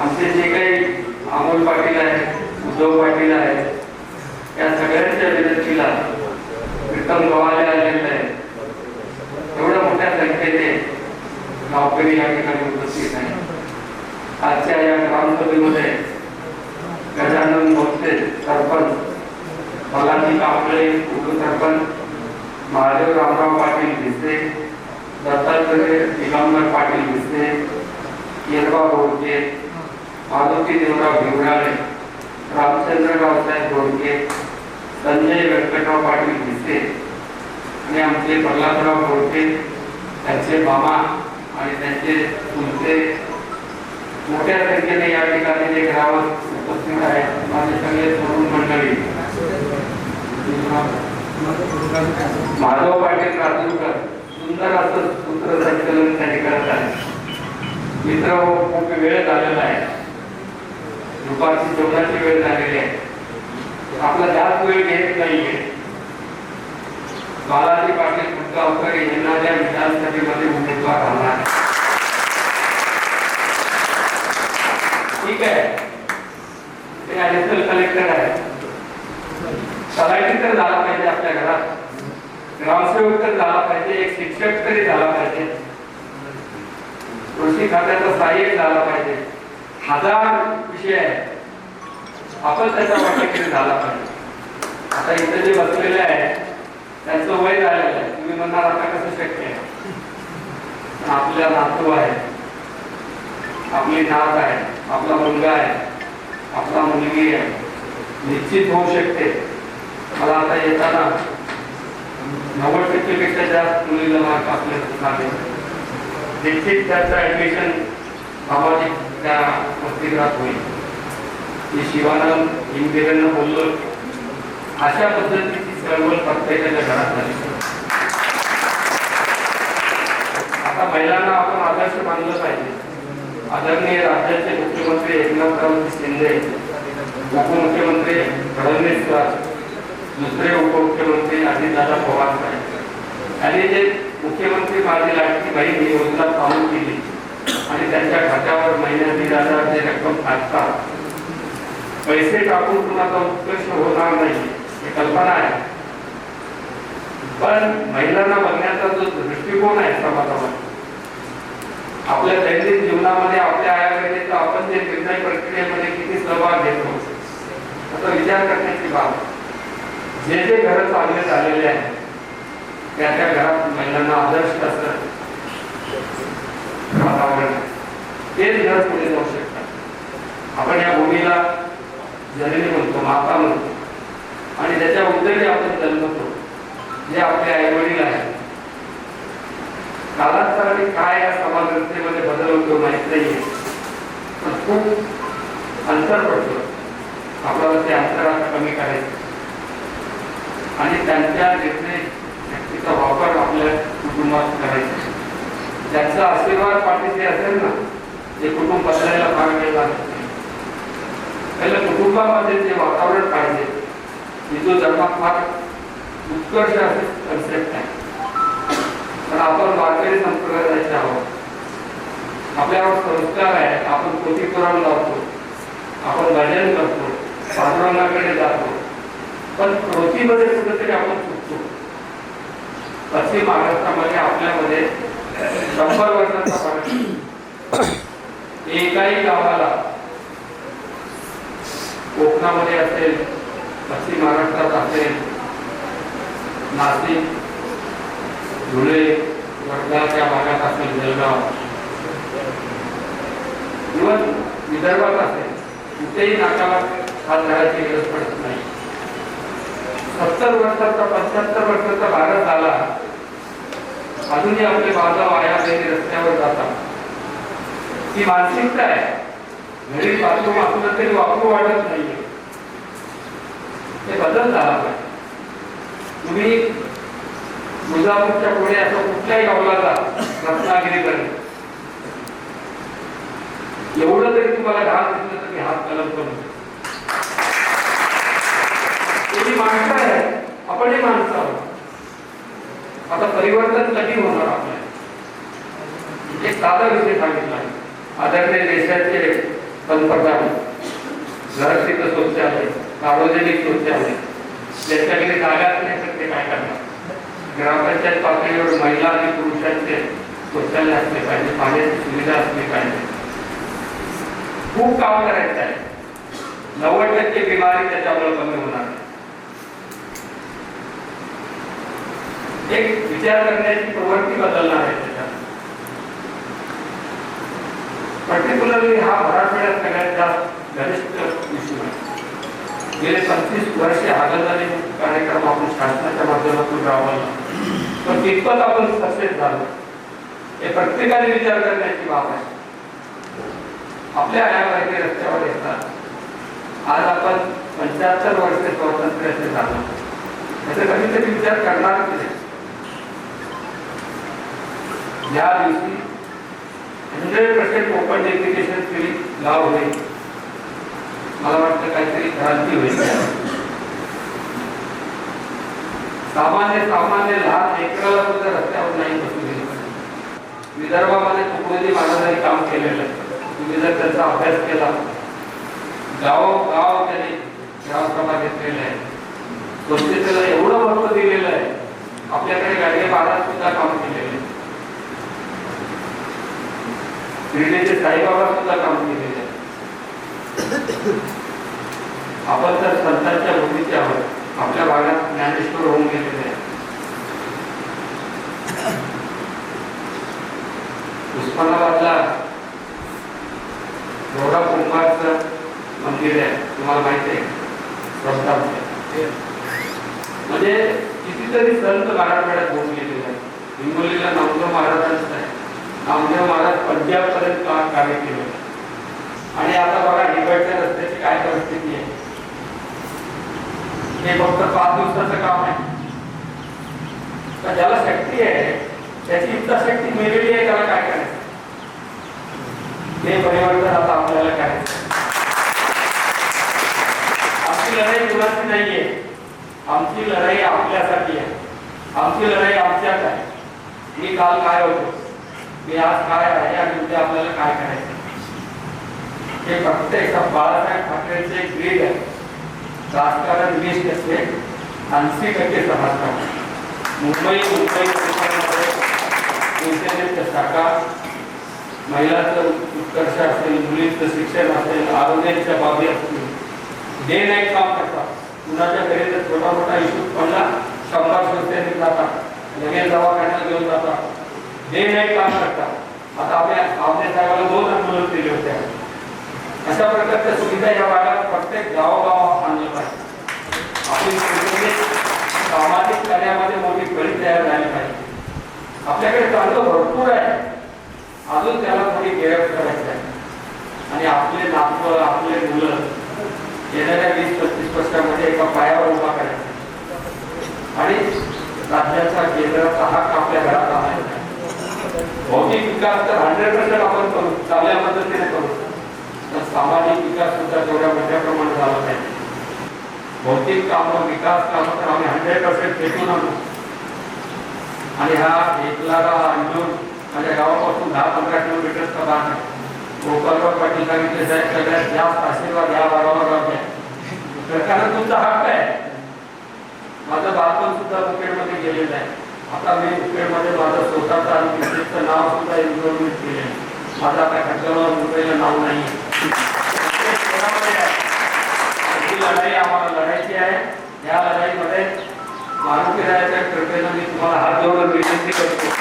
आमचे जे काही अमोल पाटील आहेत उद्धव पाटील आहेत या सगळ्यांच्या विनंतीला प्रीतम गव्हाले आलेले आहेत. एवढ्या मोठ्या संख्येने गावकरी या ठिकाणी उपस्थित आहे आजच्या या ग्रामसभेमध्ये गजानन भोसले सरपंच मलाजी कांबळे उपसरपंच महादेव रामराव पाटील भिसे दत्तात्रय दिगंबर पाटील भिसे येरबा बोडके माधवजी देवराव भिवराळे रामचंद्रराव साहेब बोडके संजय व्यंकटराव पाटील भिसे आणि आमचे प्रल्हादराव बोडके त्यांचे मामा आणि त्यांचे तुमचे. मोठ्या संख्येने या ठिकाणी जे घरावर उपस्थित आहेत माझे सगळे तरुण मंडळी. माधव पाटील राजूरकर सुंदर असं सूत्रसंचलन त्यांनी करत आहे मित्र हो, खूप वेळ झालेला आहे. दुपारची जेवणाची वेळ झालेली आहे. आपला जास्त वेळ घेत नाहीये. बालाजी पाटील मुद्गावकर यांना या विधानसभेमध्ये उमेदवार राहणार ठीक आहे. ते ऍडिशनल कलेक्टर आहे तलाठी तर झाला पाहिजे आपल्या घरात. ग्रामसेवक तर झाला पाहिजे एक शिक्षक तरी झाला पाहिजे. कृषी खात्याचा सहाय्यक झाला पाहिजे. हजार विषय आहेत. आपण त्याचा वाटेकरी झाला पाहिजे. आता इथं जे बसलेले आहेत त्यांचं वय झालेलं आहे. तुम्ही म्हणणार आता कसं शक्य आहे? पण आपल्या नातू आहे आपली नात आहे. आपला मुलगा आहे. आपला मुलगी आहे. निश्चित होऊ शकते. मला आता येताना नव्वद टक्केपेक्षा जास्त मुलीला मार्क आपल्या झाले निश्चित त्याचं ऍडमिशन सामाजिक त्या अस्तित्वात होईल. की शिवानं इंदिरेंना बोललो. अशा पद्धतीची चळवळ प्रत्येकाच्या घरात झाली. आता महिलांना आपण आदर्श मानलं पाहिजे. आदरणीय राज्याचे मुख्यमंत्री एकनाथरावजी शिंदे उपमुख्यमंत्री फडणवीस सर दुसरे उपमुख्यमंत्री अजितदादा पवार साहेब. यांनी जे मुख्यमंत्री माझी लाडकी बहीण योजना चालू केली. आणि त्यांच्या खात्यावर महिन्यात दीड हजार जे रक्कम टाकतात पैसे टाकून कुणाचा उत्कृष्ट होणार नाही ही कल्पना आहे. पण महिलांना बघण्याचा जो दृष्टिकोन आहे समाजामध्ये आपल्या दैनंदिन जीवनामध्ये आपल्या आयाकडे आपण जे निर्णय प्रक्रियेमध्ये किती सहभाग घेतो असा विचार करण्याची बाब. जे जे घर चांगले झालेले आहेत त्या त्या घरात महिलांना आदर्श असं तेच घर पुढे जाऊ शकतात. आपण या भूमीला जमिनी म्हणतो माता म्हणतो. आणि त्याच्या उद्योगी आपण जन्मतो जे आपले आई वडील आहेत. कालांतराने काय या समाज व्यवस्थेमध्ये बदल होतो माहीत नाहीये. पण खूप अंतर पडतो. आपल्याला ते अंतर कमी करायचं. आणि त्यांच्या निर्णय शक्तीचा वापर आपल्या कुटुंबात करायचा. त्यांचा आशीर्वाद पाठीशी असेल ना ते कुटुंब बदलायला फार वेळ लागत नाही कुटुंबामध्ये जे वातावरण पाहिजे. ही जो जन्मात फार उत्कर्ष असे कन्सेप्ट आहे. पण आपण वारकरी संप्रदायाचे आहोत. आपल्यावर संस्कार आहे. आपण पोथी पुराण लावतो. आपण भजन करतो. पांडुरंगाकडे जातो. पण कृतीमध्ये कुठेतरी आपण चुकतो. पश्चिम महाराष्ट्रामध्ये आपल्यामध्ये शंभर वर्षांचा फरक एकाही गावाला कोकणामध्ये असेल पश्चिम महाराष्ट्रात असेल नाशिक धुळे वर्धाच्या भागात असेल जळगाव. इव्हन विदर्भात असेल कुठेही नाकाला हात धरायची गरज पडत नाही. सत्तर वर्षाचा पंच्याहत्तर वर्षाचा भारत झाला अजूनही आपले बाजा आया रस्त्यावर जातात. ही मानसिकता आहे. घरी बाथरूम असलं तरी वापरू वाटत नाहीये. ते बदल झाला पाहिजे. तुम्ही मुजापूरच्या पुढे असं कुठल्याही गावला जा रत्नागिरीकडे एवढं तरी तुम्हाला घात दिसलं तर मी हात कलम करू तुम्ही माणसं आहे. आपणही माणसं आहोत. आता परिवर्तन कधी होणार आपल्या एक साधा विषय सांगितला आहे. आदरणीय देशाचे पंतप्रधान घर तिथं स्वच्छ आहे सार्वजनिक स्वच्छ आहे. ज्याच्याकडे जागा नाही तर ते काय करणार? ग्रामपंचायत पातळीवर महिला आणि पुरुषांचे शौचालय असले पाहिजे पाण्याची सुविधा असली पाहिजे. खूप काम करायचं आहे. नव्वद टक्के बिमारी त्याच्यामुळे कमी होणार. एक विचार करण्याची प्रवृत्ती बदलणार आहे. पर्टिक्युलरली हा मराठवाड्यात सगळ्यात जास्त घनिष्ठ इश्यू आहे. गेले पंचवीस वर्षे हागलदारी कार्यक्रम आपण शासनाच्या माध्यमातून राबवला. पण कितपत आपण सक्सेस झालो. हे प्रत्येकाने विचार करण्याची बाब आहे. आपल्या आयावरती रस्त्यावर येतात. आज आपण पंच्याहत्तर वर्षे स्वातंत्र्याचे झालो. त्याचा कधीतरी विचार करणार की या दिवशी hundred percent open education free लाव होईल मला वाटतं काहीतरी क्रांती होईल. सामान्य सामान्य लहान लेकराला सुद्धा रस्त्यावर नाही बसू दिली पाहिजे. विदर्भामध्ये तुकडोजी महाराजांनी काम केलेलं. आहे तुम्ही जर त्याचा अभ्यास केला गाव गाव त्यांनी ग्रामसभा घेतलेले आहे. स्वच्छतेला एवढं महत्त्व दिलेलं आहे. आपल्याकडे गाडगे महाराज सुद्धा काम केलेले आहे शिर्डीचे साईबाबा सुद्धा काम केलेले आहे आपण तर संतांच्या भूमीचे आहोत. आपल्या भागात ज्ञानेश्वर होऊन गेलेले आहे उस्मानाबादला गौरा कुंभारचं मंदिर आहे. तुम्हाला माहिती आहे. प्रस्ताव म्हणजे कितीतरी संत मराठवाड्यात होऊन गेलेले आहेत. हिंगोलीला नामदेव महाराजांचं आहे. नामदेव महाराज पंजाब पर्यंत कार्य केलं. आणि आता बघा हिगडच्या रस्त्याची काय परिस्थिती आहे. हे फक्त पाच दिवसाचं काम आहे. तर ज्याला शक्ती आहे त्याची इतका शक्ती मिळलेली आहे त्याला काय करायचं? हे परिवर्तन आता आपल्याला करायचं आमची लढाई कुणाची नाहीये आमची लढाई आपल्यासाठी आहे. आमची लढाई आमच्यात आहे. मी काल काय होतो? की आज काय आहे आणि उद्या आपल्याला काय करायचं? हे फक्त एका बाळासाहेब ठाकरेंचे ग्रीड आहे. राजकारण वीस टक्के ऐंशी टक्के समाजकारण. मुंबई मुंबई परिसरामध्ये शिवसेनेच्या शाखा महिलांचं उत्कर्ष असेल मुलींचं शिक्षण असेल आरोग्याच्या बाबी असतील. डे नाईट काम करतात. कुणाच्या घरी जर छोटा मोठा इश्यू पडला शंभर शिवसेनेत जातात. लगेच दवाखान्यात घेऊन जातात. डे नाही काम करतात आता आपल्या आपल्या साहेबाला दोन आंदोलन दिले होते. अशा प्रकारच्या सुविधा या भागात प्रत्येक गावोगाव आणलं पाहिजे. आपली सामाजिक कार्यामध्ये मोठी कळी तयार झाली पाहिजे. आपल्याकडे चांगलं भरपूर आहे. अजून त्याला थोडी गेरप करायची आहे. आणि आपले नातवं आपले मुलं येणाऱ्या वीस पस्तीस वर्षामध्ये एका पायावर उभा करायचा. आणि राज्याचा केंद्राचा हक आपल्या घरात आणायचा भौतिक विकास तर हंड्रेड पर्सेंट आपण करू. चांगल्या पद्धतीने करू. पण सामाजिक विकास सुद्धा तेवढ्या मोठ्या प्रमाणात झाला पाहिजे भौतिक कामं विकास कामं तर आम्ही हंड्रेड पर्सेंट फेकून आणू. आणि हा एकलारा अंजूर माझ्या गावापासून दहा पंधरा किलोमीटरचा भाग आहे. गोपालराव पाटील सांगितले साहेब सगळ्यात जास्त आशीर्वाद या भागावर आहे सरकारनं तुमचा हक्क आहे. माझं बालपण सुद्धा मुखेडमध्ये गेलेलं आहे. आता मी मुखेडमध्ये माझं स्वतःचं नाव सुद्धा इन्व्हॉल्वमेंट केलेलं आहे माझं मुंबईला नाव नाही. ही लढाई आम्हाला लढायची आहे. या लढाईमध्ये मारुती रायाच्या कृपेनं मी तुम्हाला हात जोडून विनंती करतो.